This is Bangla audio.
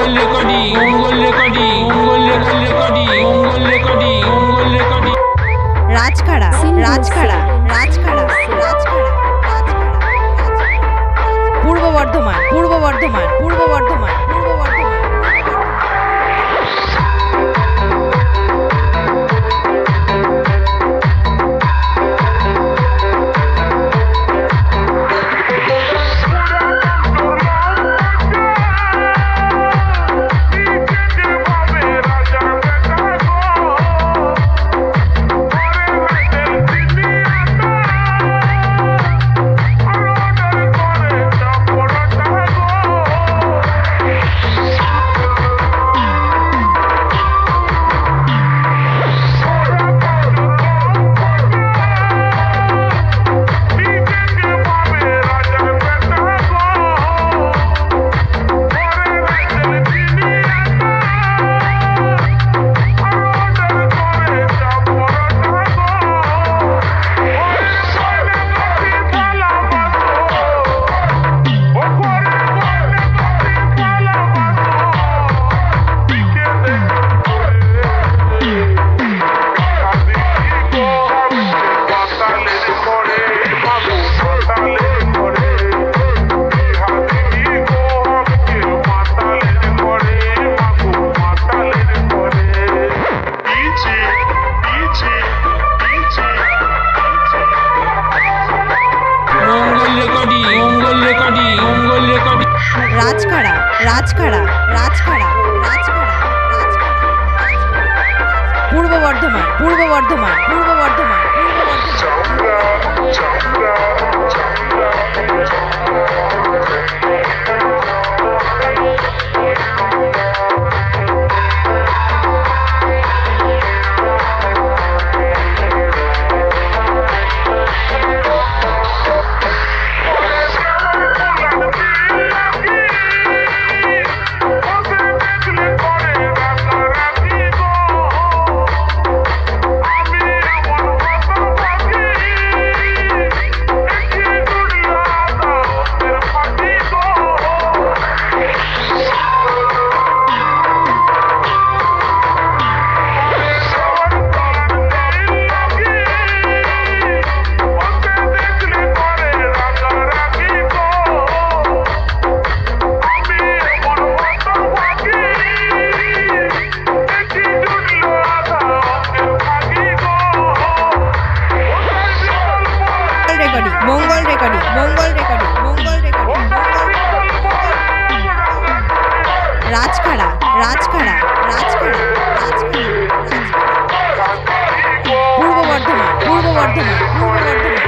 Mangal recording Mangal recording Mangal recording Mangal recording Mangal recording Rajkhara Rajkhara Rajkhara Rajkhara Purba Bardhaman Purba Bardhaman Purba Bardhaman. রাজখাড়া Rajkhara Rajkhara Purba Bardhaman Purba Bardhaman Purba Bardhaman Purba Bardhaman. Recording Mangal recording Mangal recording Rajkhara Rajkhara Rajkhara Rajkhara Bardhaman Purba Bardhaman Purba Bardhaman.